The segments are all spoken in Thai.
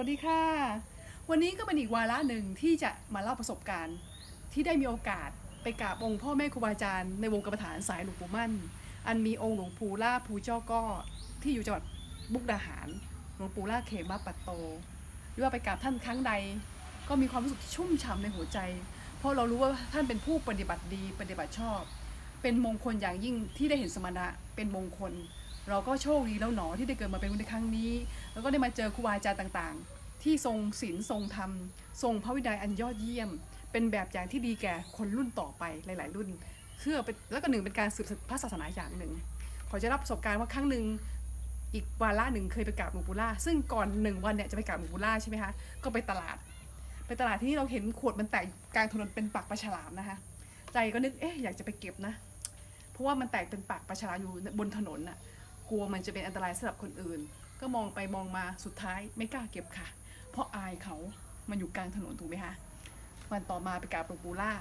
สวัสดีค่ะ วันนี้ก็เป็นอีกวาระหนึ่งที่จะมาเล่าประสบการณ์ ที่ได้มีโอกาสไปกราบองค์พ่อแม่ครูบาอาจารย์ในวงกรรมฐานสายหลวงปู่มั่น อันมีองค์หลวงปู่ล่าภูเจ้าก็ที่อยู่จังหวัดบุกดาหารหลวงปู่ล่าเขมาปัตโต หรือว่าไปกราบท่านครั้งใด ก็มีความรู้สึกชุ่มฉ่ำในหัวใจ เพราะเรารู้ว่าท่านเป็นผู้ปฏิบัติดีปฏิบัติชอบ เป็นมงคลอย่างยิ่งที่ได้เห็นสมณะเป็นมงคล เราก็โชคดีแล้วหนอที่ได้เกิดมาเป็นในครั้งนี้ แล้วก็ได้มาเจอครูบาอาจารย์ต่างๆ ที่ทรงศีลทรงธรรม ทรงพระวินัยอันยอดเยี่ยม เป็นแบบอย่างที่ดีแก่คนรุ่นต่อไปหลาย ๆ รุ่นเพื่อเป็นแล้วก็หนึ่งเป็นการสืบพระศาสนาอย่างหนึ่ง ขอจะรับประสบการณ์ว่าครั้งหนึ่งอีกวาระหนึ่งเคยไปกราบหลวงปู่ล่าซึ่งก่อนหนึ่งวันเนี่ยจะไปกราบหลวงปู่ล่าใช่ไหมคะก็ไปตลาด ไปตลาดที่นี่เราเห็นขวดมันแตกกลางถนนเป็นปากปลาฉลามนะคะใจก็นึกเอ๊ะอยากจะไปเก็บนะ เพราะว่ามันแตกเป็นปากปลาฉลามอยู่บนถนนน่ะ กลัวมันจะเป็นอันตรายสำหรับคนอื่น ก็มองไปมองมาสุดท้ายไม่กล้าเก็บค่ะ เพราะอายเขามันอยู่กลางถนนถูกไหมคะวันต่อมาไปกราบหลวงปู่ล่า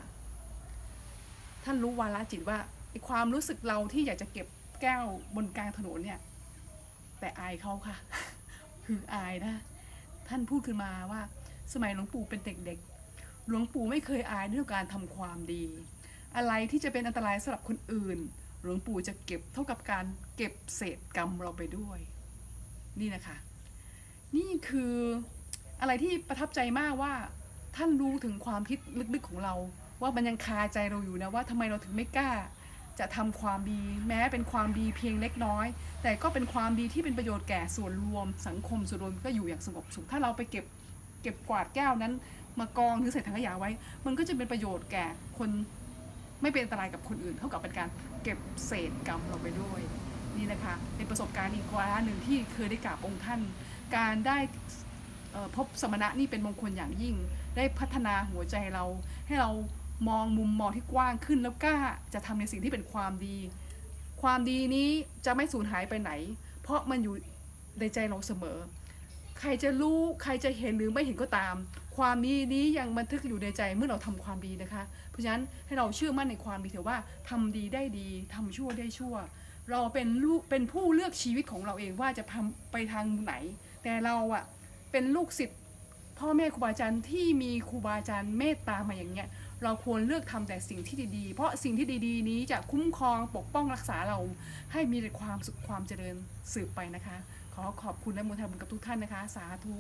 ท่านรู้วาระจิตว่าไอความรู้สึกเราที่อยากจะเก็บแก้วบนกลางถนนเนี่ย แต่อายเขาค่ะ คืออายนะ ท่านพูดขึ้นมาว่า สมัยหลวงปู่เป็นเด็กๆ หลวงปู่ไม่เคยอายเรื่องการทำความดี อะไรที่จะเป็นอันตรายสำหรับคนอื่น หลวงปู่จะเก็บเท่ากับการเก็บเศษกรรมเราไปด้วย นี่นะคะ นี่คืออะไรที่ประทับใจมากว่าท่านรู้ถึงความคิดลึกๆของเรา ว่ามันยังคาใจเราอยู่นะว่าทำไมเราถึงไม่กล้า จะทำความดี แม้เป็นความดีเพียงเล็กน้อย แต่ก็เป็นความดีที่เป็นประโยชน์แก่ส่วนรวม สังคมส่วนรวมก็อยู่อย่างสงบสุขถ้าเราไปเก็บเก็บกวาดแก้วนั้น มากองหรือใส่ถังขยะไว้ มันก็จะเป็นประโยชน์แก่คน ไม่เป็นอันตรายกับคนอื่น เท่ากับเป็นการเก็บเศษกรรมเราไปด้วยนี่นะคะเป็นประสบการณ์อีกวาระหนึ่งที่เคยได้กราบองค์ท่าน การได้พบสมณะนี่เป็นมงคลอย่างยิ่ง ได้พัฒนาหัวใจเรา ให้เรามองมุมมองที่กว้างขึ้นแล้วกล้าจะทำในสิ่งที่เป็นความดี ความดีนี้จะไม่สูญหายไปไหน เพราะมันอยู่ในใจเราเสมอ ใครจะรู้ใครจะเห็นหรือไม่เห็นก็ตาม ความดีนี้ยังบันทึกอยู่ในใจเมื่อเราทำความดีนะคะ เพราะฉะนั้นให้เราเชื่อมั่นในความดีเถอะว่าทำดีได้ดีทำชั่วได้ชั่ว เราเป็นลูกเป็นผู้เลือกชีวิตของเราเองว่าจะทำไปทางไหน แต่เราอะเป็นลูกศิษย์พ่อแม่ครูบาอาจารย์ที่มีครูบาอาจารย์เมตตามาอย่างเงี้ยเราควรเลือกทำแต่สิ่งที่ดีๆ เพราะสิ่งที่ดีๆ นี้จะคุ้มครองปกป้องรักษาเราให้มีแต่ความสุขความเจริญสืบไปนะคะ ขอขอบคุณและมุทนาบุญกับทุกท่านนะคะ สาธุ